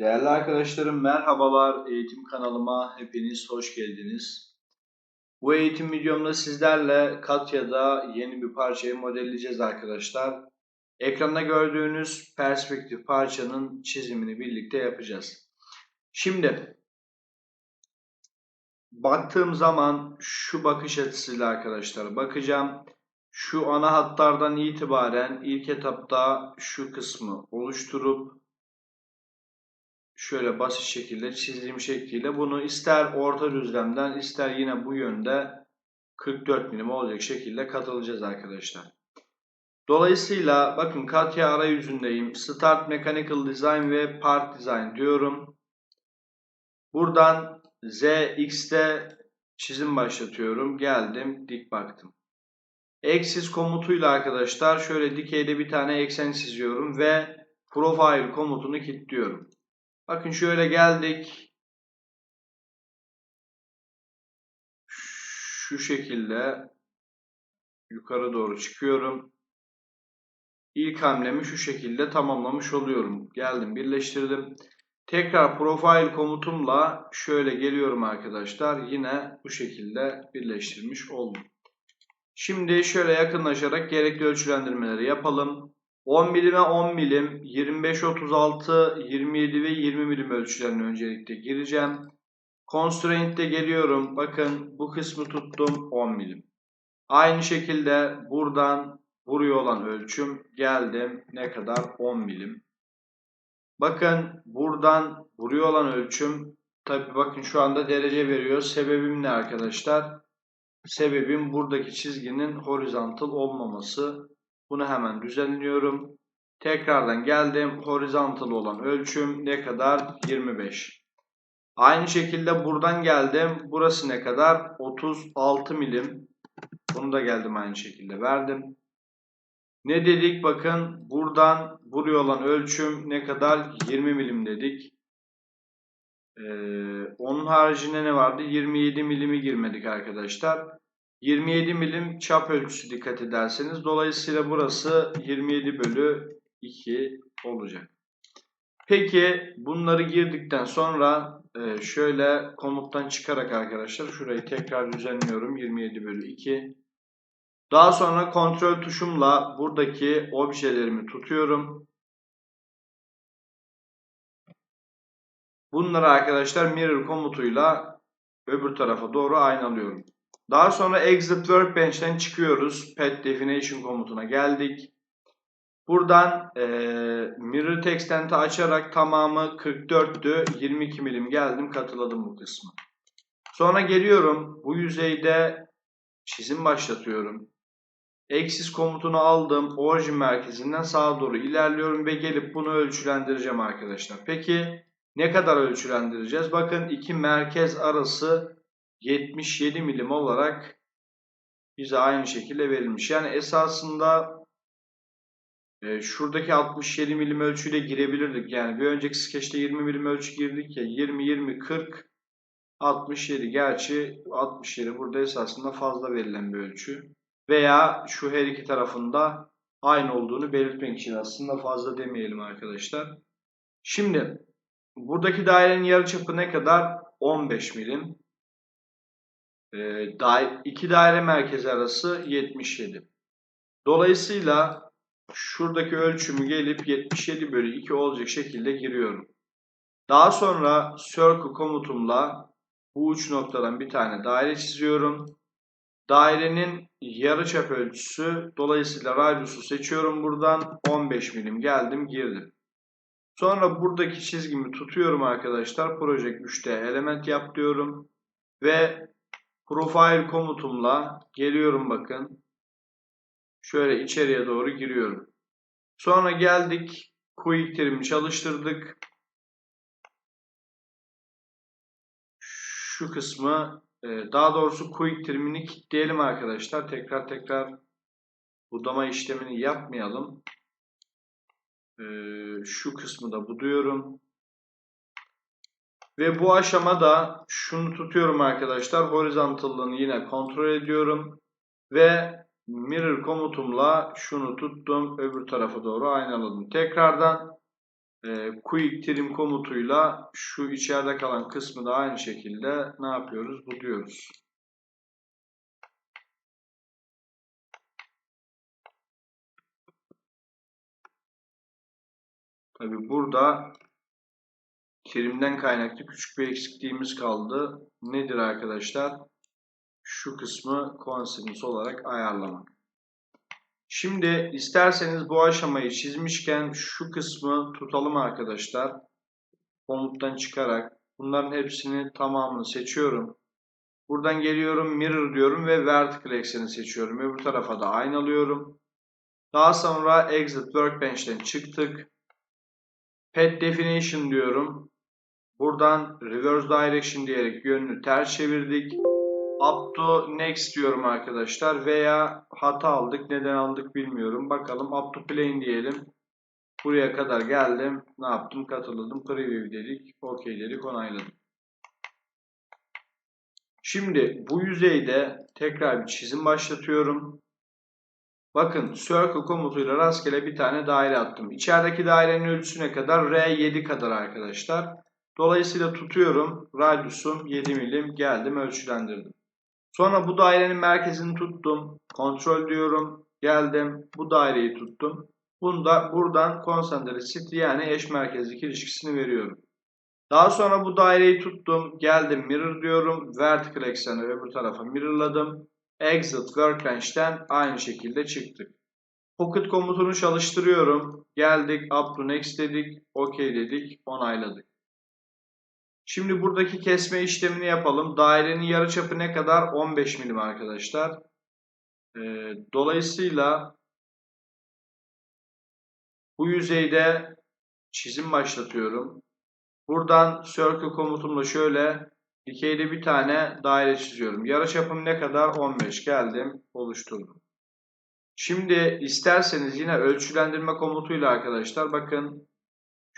Değerli arkadaşlarım merhabalar. Eğitim kanalıma hepiniz hoş geldiniz. Bu eğitim videomda sizlerle Katya'da yeni bir parçayı modelleyeceğiz arkadaşlar. Ekranda gördüğünüz perspektif parçanın çizimini birlikte yapacağız. Şimdi baktığım zaman şu bakış açısıyla arkadaşlar bakacağım. Şu ana hatlardan itibaren ilk etapta şu kısmı oluşturup şöyle basit şekilde çizdiğim şekliyle bunu ister orta düzlemden ister yine bu yönde 44 milim olacak şekilde katılacağız arkadaşlar. Dolayısıyla bakın Katya arayüzündeyim. Start Mechanical Design ve Part Design diyorum. Buradan ZX'te çizim başlatıyorum. Geldim dik baktım. Axis komutuyla arkadaşlar şöyle dikeyde bir tane eksen çiziyorum ve Profile komutunu kilitliyorum. Bakın şöyle geldik. Şu şekilde yukarı doğru çıkıyorum. İlk hamlemi şu şekilde tamamlamış oluyorum. Geldim birleştirdim. Tekrar profile komutumla şöyle geliyorum arkadaşlar. Yine bu şekilde birleştirmiş oldum. Şimdi şöyle yakınlaşarak gerekli ölçülendirmeleri yapalım. 10 milime 10 milim, 25, 36, 27 ve 20 milim ölçülerini öncelikle gireceğim. Constraint'te geliyorum. Bakın bu kısmı tuttum 10 milim. Aynı şekilde buradan buraya olan ölçüm geldim. Ne kadar? 10 milim. Bakın buradan buraya olan ölçüm tabi bakın şu anda derece veriyor. Sebebim ne arkadaşlar? Sebebim buradaki çizginin horizontal olmaması. Bunu hemen düzenliyorum. Tekrardan geldim. Horizontal olan ölçüm ne kadar? 25. Aynı şekilde buradan geldim. Burası ne kadar? 36 milim. Bunu da geldim aynı şekilde verdim. Ne dedik? Bakın buradan buraya olan ölçüm ne kadar? 20 milim dedik. Ee, onun haricinde ne vardı? 27 milimi girmedik arkadaşlar. 27 milim çap ölçüsü dikkat ederseniz. Dolayısıyla burası 27 bölü 2 olacak. Peki bunları girdikten sonra e, şöyle komuttan çıkarak arkadaşlar şurayı tekrar düzenliyorum. 27 bölü 2. Daha sonra kontrol tuşumla buradaki objelerimi tutuyorum. Bunları arkadaşlar mirror komutuyla öbür tarafa doğru aynalıyorum. Daha sonra exit workbench'ten çıkıyoruz. Pet definition komutuna geldik. Buradan e, mirror text'enti açarak tamamı 44'tü. 22 milim geldim katıladım bu kısmı. Sonra geliyorum. Bu yüzeyde çizim başlatıyorum. Axis komutunu aldım. Origin merkezinden sağa doğru ilerliyorum ve gelip bunu ölçülendireceğim arkadaşlar. Peki ne kadar ölçülendireceğiz? Bakın iki merkez arası 77 milim olarak bize aynı şekilde verilmiş. Yani esasında e, şuradaki 67 milim ölçüyle girebilirdik. Yani bir önceki skeçte 20 milim ölçü girdik ya 20, 20, 40, 67. Gerçi 67 burada esasında fazla verilen bir ölçü. Veya şu her iki tarafında aynı olduğunu belirtmek için aslında fazla demeyelim arkadaşlar. Şimdi buradaki dairenin yarıçapı ne kadar? 15 milim. E, iki daire merkezi arası 77. Dolayısıyla şuradaki ölçümü gelip 77 bölü 2 olacak şekilde giriyorum. Daha sonra circle komutumla bu uç noktadan bir tane daire çiziyorum. Dairenin yarıçap ölçüsü dolayısıyla radiusu seçiyorum buradan 15 milim geldim girdim. Sonra buradaki çizgimi tutuyorum arkadaşlar. Project 3'te element yap diyorum. Ve Profile komutumla geliyorum bakın. Şöyle içeriye doğru giriyorum. Sonra geldik. Quick Trim'i çalıştırdık. Şu kısmı e, daha doğrusu Quick Trim'ini kilitleyelim arkadaşlar. Tekrar tekrar budama işlemini yapmayalım. E, şu kısmı da buduyorum. Ve bu aşamada şunu tutuyorum arkadaşlar. Horizontal'ını yine kontrol ediyorum. Ve mirror komutumla şunu tuttum. Öbür tarafa doğru aynaladım. Tekrardan e, quick trim komutuyla şu içeride kalan kısmı da aynı şekilde ne yapıyoruz? Bu. Tabi burada terimden kaynaklı küçük bir eksikliğimiz kaldı. Nedir arkadaşlar? Şu kısmı cosinus olarak ayarlamak. Şimdi isterseniz bu aşamayı çizmişken şu kısmı tutalım arkadaşlar. Komuttan çıkarak bunların hepsini tamamını seçiyorum. Buradan geliyorum mirror diyorum ve vertical ekseni seçiyorum. Bu tarafa da aynalıyorum. Daha sonra exit workbench'ten çıktık. Pet definition diyorum. Buradan reverse direction diyerek yönünü ters çevirdik. Up to next diyorum arkadaşlar. Veya hata aldık. Neden aldık bilmiyorum. Bakalım up to plane diyelim. Buraya kadar geldim. Ne yaptım? Katıldım. Preview dedik. OK dedik. Onayladım. Şimdi bu yüzeyde tekrar bir çizim başlatıyorum. Bakın circle komutuyla rastgele bir tane daire attım. İçerideki dairenin ölçüsü ne kadar? R7 kadar arkadaşlar. Dolayısıyla tutuyorum. Radyusum 7 milim. Geldim ölçülendirdim. Sonra bu dairenin merkezini tuttum. Kontrol diyorum. Geldim. Bu daireyi tuttum. Bunda buradan concentricity yani eş merkezlik ilişkisini veriyorum. Daha sonra bu daireyi tuttum. Geldim mirror diyorum. Vertical ekseni öbür tarafa mirrorladım. Exit Workbench'ten aynı şekilde çıktık. Pocket komutunu çalıştırıyorum. Geldik up to next dedik. OK dedik. Onayladık. Şimdi buradaki kesme işlemini yapalım. Dairenin yarıçapı ne kadar? 15 milim arkadaşlar. Ee, dolayısıyla bu yüzeyde çizim başlatıyorum. Buradan circle komutumla şöyle dikeyde bir tane daire çiziyorum. Yarıçapım ne kadar? 15 geldim. Oluşturdum. Şimdi isterseniz yine ölçülendirme komutuyla arkadaşlar bakın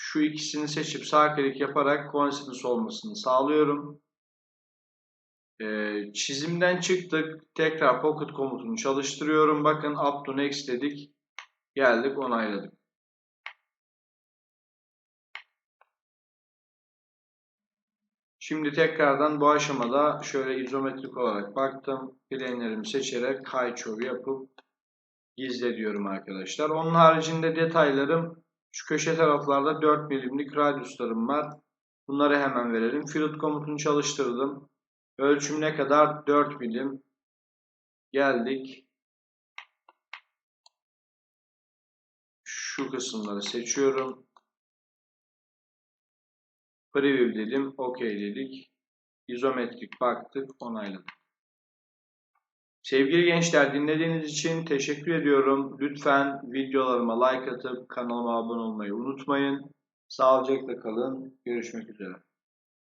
şu ikisini seçip sağ klik yaparak coincidence olmasını sağlıyorum. Ee, çizimden çıktık. Tekrar pocket komutunu çalıştırıyorum. Bakın up to next dedik. Geldik onayladık. Şimdi tekrardan bu aşamada şöyle izometrik olarak baktım. Plane'lerimi seçerek high yapıp gizle diyorum arkadaşlar. Onun haricinde detaylarım şu köşe taraflarda 4 milimlik radyuslarım var. Bunları hemen verelim. Field komutunu çalıştırdım. Ölçüm ne kadar? 4 milim. Geldik. Şu kısımları seçiyorum. Preview dedim. OK dedik. İzometrik baktık. Onayladık. Sevgili gençler dinlediğiniz için teşekkür ediyorum. Lütfen videolarıma like atıp kanalıma abone olmayı unutmayın. Sağlıcakla kalın. Görüşmek üzere.